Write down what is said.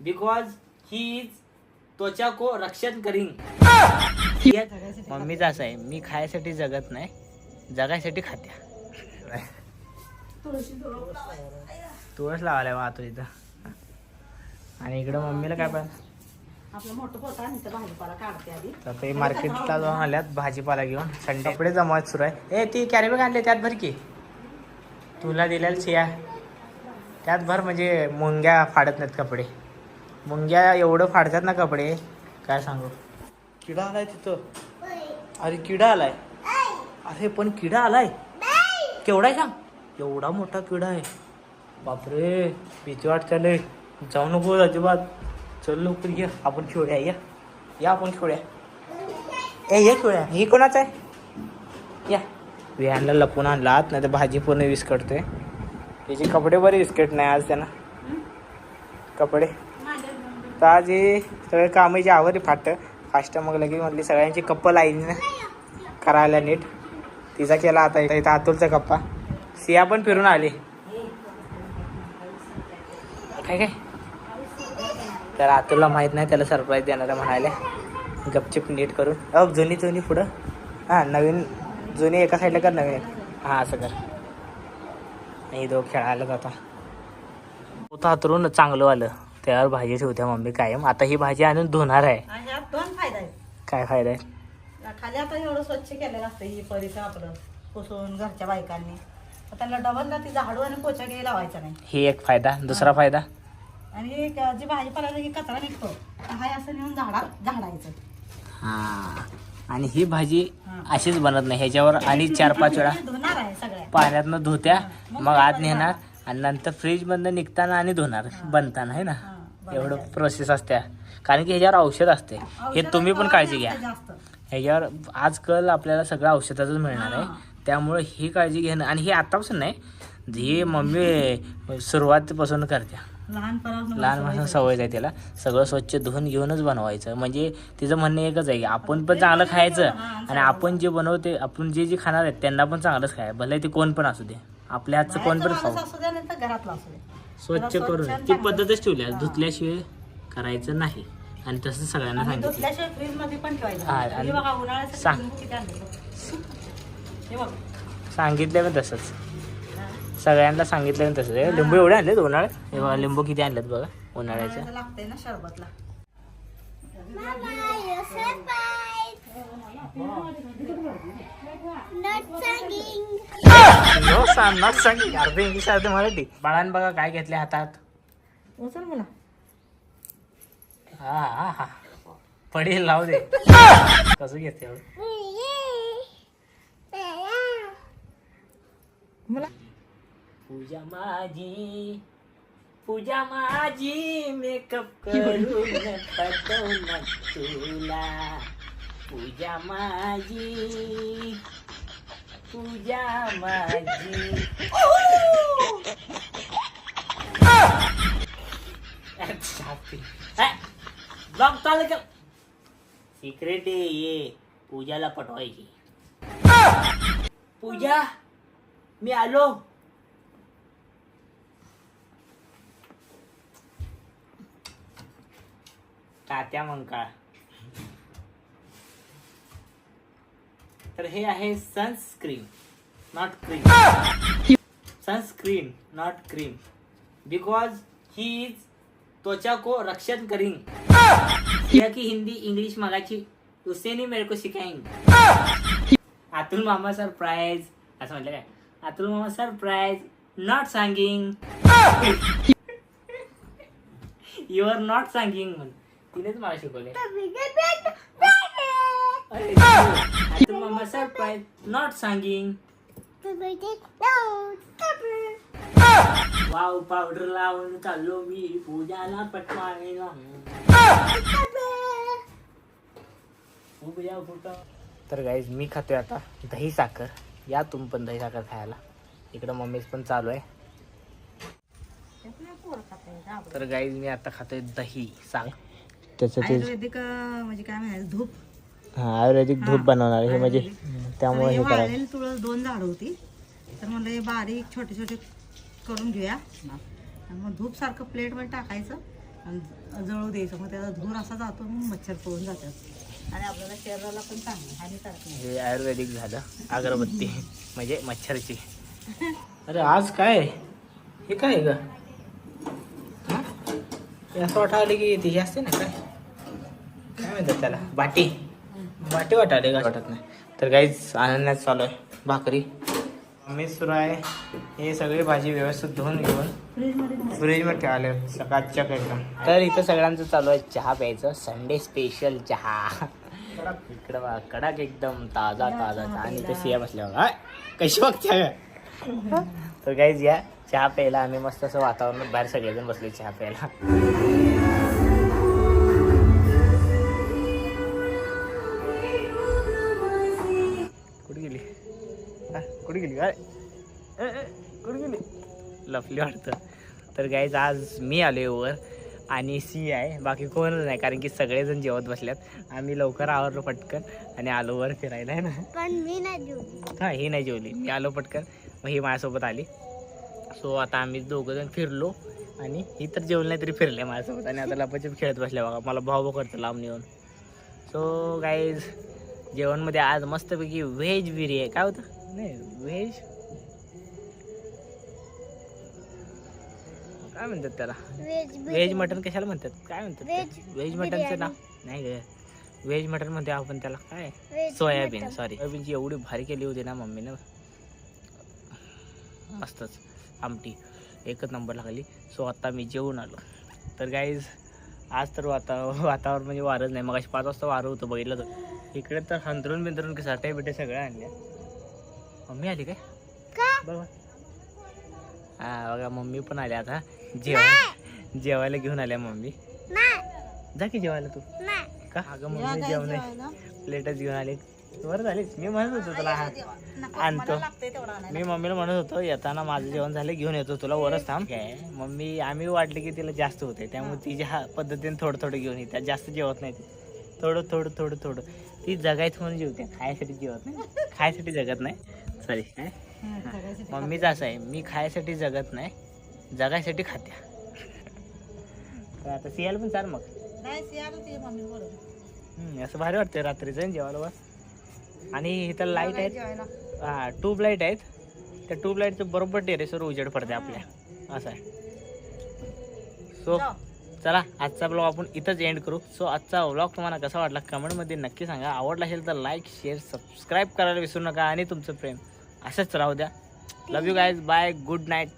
Because he is त्वचा को रक्षण करीन. मम्मीच असं आहे. मी खायसाठी जगत नाही. जगायसाठी खात्या. तुळस लावायला बा तो इथं. आणि इकडं मम्मीला काय पाहिजे आपलं मोठं पोता आणि इथं भाजीपाला काढते आधी. तर ते मार्केटला जाऊन आल्यात भाजीपाला घेऊन. संडे. कपडे जमावत सुरू आहे. ए ती कॅरीबॅग आणली त्यात भर की. तुला दिलेल्या चिया त्यात भर म्हणजे मुंग्या फाडत नाहीत कपडे. मुंग्या एवढं फाडतात ना कपडे काय सांगू? किडा आलाय तिथं. अरे किडा आलाय. अरे पण किडा आलाय. केवढा आहे सांग? एवढा मोठा किडा आहे. बापरे भीती वाटते जाऊ नको अजिबात. चल लवकर ये. आपण खेळूया या. या आपण खेळूया. ए ये खेळूया. ही कोणाच आहे? या. विहानला लपून आणलात नाही तर भाजी पूर्ण विस्कटतोय. त्याचे कपडे बरे विस्कट नाही आज त्यांना. कपडे. तर आज हे सगळे कामाची आवड आहे फाट फास्ट मग लगेच म्हटली सगळ्यांची कप्पा लाईन करायला नीट. तिचा केला आता इथं इथं अतुलचा कप्पा सिया पण फिरून आली. काय काय? तर अतुलला माहीत नाही त्याला सरप्राईज देणार म्हणायला. म्हणाले गपचिप नीट करून. अ जुनी जुनी पुढं. हां नवीन जुनी एका साईडला कर नवीन हां असं कर. नाही दो खेळायला जाता होतं हातरून चांगलं आलं. त्यावर भाजी ठेवत्या मम्मी कायम. आता ही भाजी आणून धुणार आहे. आणि दोन फायदा आहेत. काय फायदा आहे? खाली आता एवढं स्वच्छ केलेलं असतं ही परिसर आपलं पुसून घरच्या बायकांनी. तर त्यांना डबलला ती झाडू आणि पोचा घ्यायला लावायचा नाही. ही एक फायदा. दुसरा फायदा? आणि एक जी भाजीपाला की कचरा निघतो तर हा असं नेऊन झाडा झाडायचं. हां. आणि ही भाजी. अशीच बनत नाही. ह्याच्यावर आणि चार पाच वेळा धुणार आहे सगळ्या. पाण्यातनं धुत्या मग आत नेणार. आणि नंतर फ्रीज मधनं निघताना आणि धुणार बनताना आहे ना? एवढं प्रोसेस असते कारण की ह्याच्यावर औषध असते हे तुम्ही पण काळजी घ्या. ह्याच्यावर आजकाल आपल्याला सगळं औषधातच मिळणार आहे. त्यामुळे ही काळजी घेणं आणि हे आतापासून नाही ही मम्मी सुरुवातीपासून करते लहानपणापासून लहानपासून सवय आहे त्याला. सगळं स्वच्छ धुवून घेऊनच बनवायचं. म्हणजे तिचं म्हणणं एकच आहे की आपण पण चांगलं खायचं आणि आपण जे बनवते आपण जे जे खाणार आहेत त्यांना पण चांगलंच खाय भले ते कोण पण असू दे. आपल्या हातचं कोण पण खाऊ. माणूस असू द्या नाही तर घरातला असू दे स्वच्छ करून. स्वच्छ ती आणि पद्धतच ठेवली आहे धुतल्याशिवाय करायचं नाही. आणि तसं सगळ्यांना आणि सांगितलं. धुतल्याशिवाय फ्रीजमध्ये पण ठेवायचं हा, नाही. आणि हे बघा उन्हाळ्यासाठी सांग. लिंबू किती आणले? बघ. हे बघ. सांगितलं पण तसंच. सगळ्यांना सांगितलं पण तसंच. हे लिंबू एवढे आणलेत उन्हाळ्यात? हे बघा लिंबू किती आणलेत बघा उन्हाळ्याचे उन्हाळ्याचं लागतंय ना शरबतला. अर्धे इंग्लिश अर्धे मराठी बाळान बघा काय घेतले हातात. उचल मला. हा हा हा. पडेल लावू दे. कसं घेते? मला. पूजा माझी पूजा माझी मेकअप करून पटवून तुला. पूजा माझी पूजा माझी ब्लॉग चालू कर. सिक्रेट ये पूजाला पटवायची. पूजा मी आलो. तात्या मंकाळ. तर हे आहे sunscreen not cream sunscreen not cream because he is त्वचा को रक्षण करीन. या की हिंदी इंग्लिश मगाची उससे नहीं मेरे को सिखाएंगे अतुल मामा सरप्राईज असं म्हटलं काय? अतुल मामा surprise not सांगिंग you are not सांगिंग म्हण. तिनेच मला शिकवले अतुल मामा सरप्राईज नॉट सांगिंग वाव पावडर लावून चाललो मी पूजाला पटवायला. फुटा तर गाईज मी खातोय आता दही साखर. या तुम्ही पण दही साखर खायला. इकडं मम्मीच पण चालू आहे. तर गाईज मी आता खातोय दही. साखर त्याचं ते आयुर्वेदिक अं, म्हणजे काय म्हणायचं धूप. हा, आयुर्वेदिक धूप बनवणार आहे हे म्हणजे त्यामुळे हे तुळस दोन झाडं होती. तर म्हणलं हे बारीक छोटे छोटे करून घेऊया. आणि मग धूप सारखं प्लेटवर टाकायचं आणि जळू द्यायचं. मग त्याचा धूर असा जातो मग मच्छर पळून जातात. आणि आपल्याला शरीराला पण चांगलं हानिकारक हे आयुर्वेदिक झालं अगरबत्ती म्हणजे मच्छरची. अरे आज काय? हे काय ग? असं वाटायला की ती असते ना काय? काय म्हणतात त्याला? बाटी. बाटी वाटायला का वाटत नाही. तर काहीच आनंदात चालू आहे. भाकरी. मी सुरू आहे. हे सगळी भाजी व्यवस्थित धुवून घेऊन फ्रीजमध्ये ठेवाले सकाळच्या एकदम तर इथं सगळ्यांचं चालू आहे. चहा प्यायचं. संडे स्पेशल चहा. इकडं बघा कडक एकदम ताजा ताजा चहा. आणि इथं सिया बसल्या बघा. कशी बघते तर काहीच या चहा प्यायला आम्ही मस्त असं वातावरणात बाहेर सगळेजण बसले चहा प्यायला. काय? कुठे गेली? लफली वाटतं. तर गाईज आज मी आलो वर आणि सी आहे. बाकी कोणच नाही कारण की सगळेजण जेवत बसल्यात. आम्ही लवकर आवरलो पटकन आणि आलो वर फिरायला आहे ना? पण मी नाही जेवली. हां ही नाही जेवली. मी आलो पटकन. मग ही माझ्यासोबत आली. सो आता आम्ही दोघं जण फिरलो आणि ही तर जेवली नाही तरी फिरले माझ्यासोबत. आणि आता लपाचप खेळत बसल्या बघा. मला भाऊ भाऊ करतं लांब येऊन सो गाईज जेवणमध्ये आज मस्तपैकी व्हेज बिर्याणी. काय होतं? नाही व्हेज काय म्हणतात त्याला? व्हेज मटन कशाला म्हणतात? काय म्हणतात व्हेज मटनचं नाव? नाही ग. व्हेज मटन म्हणते आपण त्याला. काय? सोयाबीन सॉरी सोयाबीनची एवढी भारी केली होती ना मम्मीनं मस्तच. आमटी. एकच नंबर लागली. सो आता मी जेवून आलो. तर गाईज आज तर वाता वातावरण म्हणजे वारच नाही. मग पाच वाजता वारं होतं बघितलं तर. इकडे तर हंतरून बिंतरून की साठे बिटे सगळ्या आणल्या. मम्मी आली काय? बघा हा बघा मम्मी पण आल्या आता. जेवण जेवायला घेऊन आल्या मम्मी. नाही. जा की जेवायला तू. नाही. का? अगं मम्मी जेवण? प्लेटच घेऊन आली. बरं झालीच मी म्हणत होतो तुला हा आणतो. मी मम्मीला म्हणत होतो येताना माझं जेवण झालं घेऊन येतो. तुला वरच थांब. काय? मम्मी आम्ही वाटले की तिला जास्त होते त्यामुळे तिच्या हा पद्धतीने थोडं थोडं घेऊन येते. जास्त जेवत नाही ती. थोडं थोडं थोडं थोडं ती जगायचं म्हणून जेवते. खायसाठी जेवत नाही. खायसाठी जगत नाही. सगळ्याची मम्मीचं असं आहे मी खायसाठी जगत नाही जगायसाठी खात्या तर आता सियाला पण चाल मग. असं भारी वाटतं रात्रीचं जेवायला बस. आणि इथं लाइट आहेत. हा ट्यूब लाइट आहेत. त्या ट्यूब लाईटचं बरोबर टेरेसवर उजेड पडते आपल्या. असं आहे. सो. चला आजचा ब्लॉग आपण इथंच एंड करू. सो आजचा ब्लॉग तुम्हाला कसा वाटला कमेंटमध्ये नक्की सांगा. आवडला असेल तर लाईक शेअर सबस्क्राईब करायला विसरू नका. आणि तुमचं प्रेम. असंच राहू द्या. Love you guys bye good night